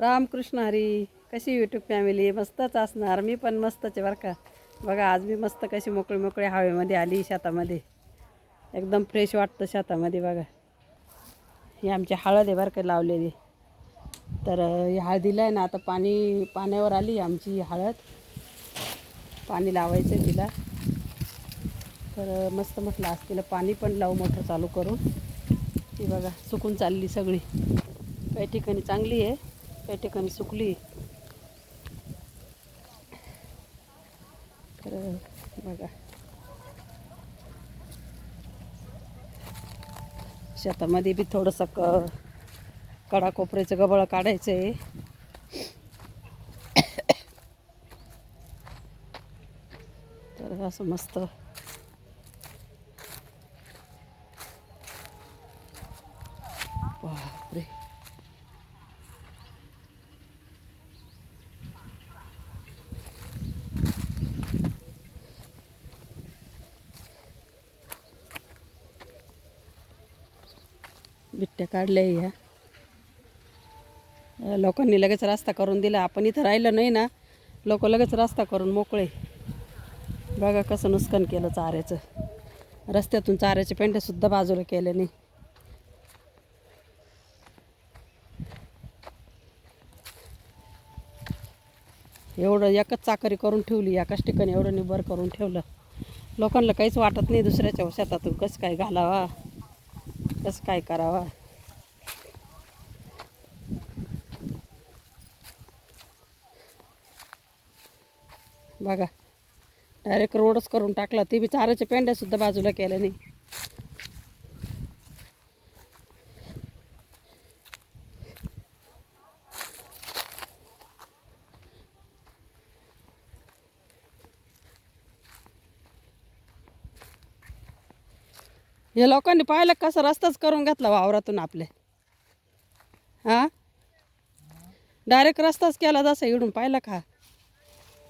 रामकृष्ण हरी कशी YouTube family मस्तच असणार. मी पण मस्तच आहे बरं का. बघा आज मी मस्त कशी मोकळी मोकळी हवेमध्ये आली शेतामध्ये. एकदम फ्रेश वाटतं शेतामध्ये बघा. ही आमची हळद आहे बरं का लावलेली. तर ही हळदीला आहे ना आता पाणी पाण्यावर आली आमची हळद. पाणी लावायचं आहे तिला. तर मस्त म्हटलं आज तिला पाणी पण लावू मोठं चालू करून. ती बघा सुकून चालली सगळी. काही ठिकाणी चांगली आहे. काही ठिकाणी सुकली. तर बघा. शेतामध्ये बी थोडंसं क कडा कोपऱ्याचं गबळ काढायचं आहे तर असं मस्त बिट्ट्या काढल्या ह्या लोकांनी लगेच रस्ता करून दिला. आपण इथं राहिलं नाही ना लोक लगेच रस्ता करून मोकळे. बघा कसं नुकसान केलं चाऱ्याचं. रस्त्यातून चाऱ्याचे पेंड्यासुद्धा बाजूला केले नाही. एवढं एकच चाकरी करून ठेवली एकाच ठिकाणी एवढं निबर करून ठेवलं. लोकांना काहीच वाटत नाही दुसऱ्याच्या शेतातून कसं काय घालावा. कसं काय करावा? बघा डायरेक्ट रोडच करून टाकला. ते बी चाराच्या पेंड्यासुद्धा बाजूला केल्या नाही. या लोकांनी पाहिलं कसं रस्ताच करून घेतला वावरातून आपले? हां? डायरेक्ट रस्ताच केला जसा इडून पाहिलं का?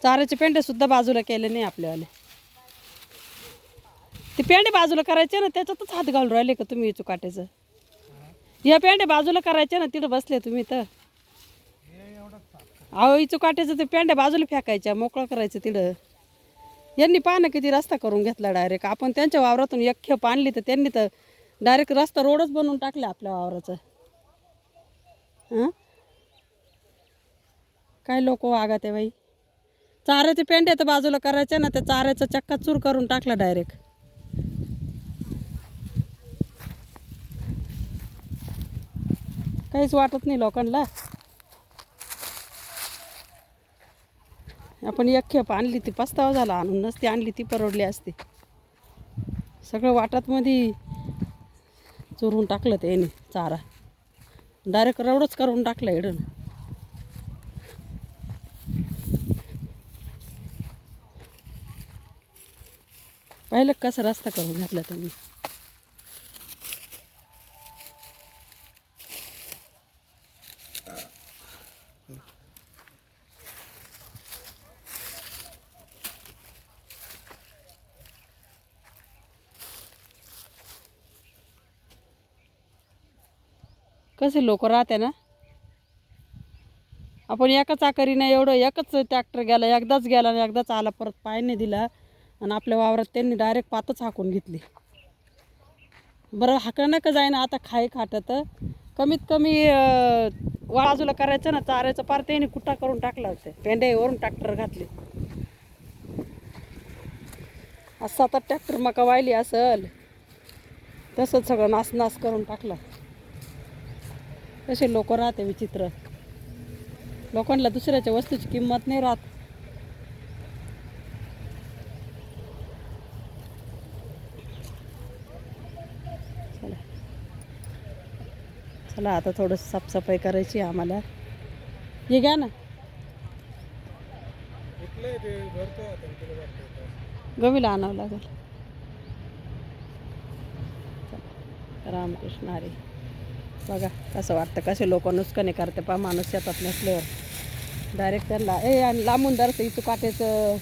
चाऱ्याचे पेंडे सुद्धा बाजूला केले नाही आपल्यावाले. ते पेंडे बाजूला करायचे ना त्याच्यातच हात घालून राहिले का तुम्ही चुकाट्याचं या पेंडे बाजूला करायचे ना तिथं बसले तुम्ही तर. अहो इचुकाट्याचं ते पेंड्या बाजूला फेकायच्या मोकळं करायचं तिथं. यांनी पानं किती रस्ता करून घेतला डायरेक्ट आपण त्यांच्या वावरातून एक खेप आणली तर त्यांनी तर डायरेक्ट रस्ता रोडच बनवून टाकला आपल्या वावराचं. हां? काय लोक वागत आहे बाई? चाऱ्याचे पेंड्या तर बाजूला करायच्या ना त्या चाऱ्याचा चक्का चूर करून टाकला डायरेक्ट काहीच वाटत नाही लोकांना. आपण एक खेप आणली ती पस्तावा झाला आणून नसती आणली ती परवडली असते. सगळं वाटातमध्ये चोरून चुरून टाकलं त्याने चारा. डायरेक्ट रवडच करून टाकलं इडून. पाहिलं कसं रस्ता करून घातला त्यांनी. कसे लोक राहते ना? आपण एका चाकरीनं एवढं एकच ट्रॅक्टर गेला एकदाच गेला आणि एकदाच आला परत पाय नाही दिला आणि आपल्या वावरात त्यांनी डायरेक्ट पातच हाकून घेतली. बरं हाकणं नका जाईना आता खाई खाटत. कमीत कमी बाजूला करायचं ना चाऱ्याचं पार त्यांनी कुट्टा करून टाकला होते? पेंड्यावरून ट्रॅक्टर घातले. असं आता ट्रॅक्टर मका वाहिली असल तसंच सगळं नास नास करून टाकला. कसे लोक राहते विचित्र. लोकांना दुसऱ्याच्या वस्तूची किंमत नाही राहत. चला. चला आता थोडंसं साफसफाई करायची आम्हाला. हे घ्या ना. गवीला आणावं लागेल. रामकृष्ण हरी. बघा कसं वाटतं कसे लोक नुसकने करते पा माणूस शेतात नसल्यावर. डायरेक्ट त्यांना ए आणि लांबून दरचं इचू काट्याचं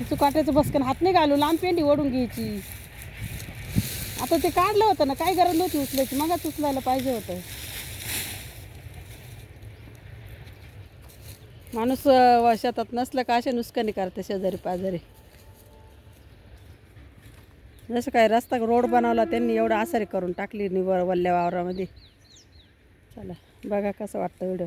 इचू काट्याचं बसकन हात नाही घालू लांब पेंडी ओढून घ्यायची. आता ते काढलं होतं ना काय गरज नव्हती उचलायची मगाच उचलायला पाहिजे होतं. माणूस शेतात नसलं का असे नुसकानी करते शेजारी पाजारी जसं काय रस्ता रोड बनवला त्यांनी एवढं आसारी करून टाकली निवळ वल्ल्या वावरामध्ये. चला बघा कसं वाटतं व्हिडिओ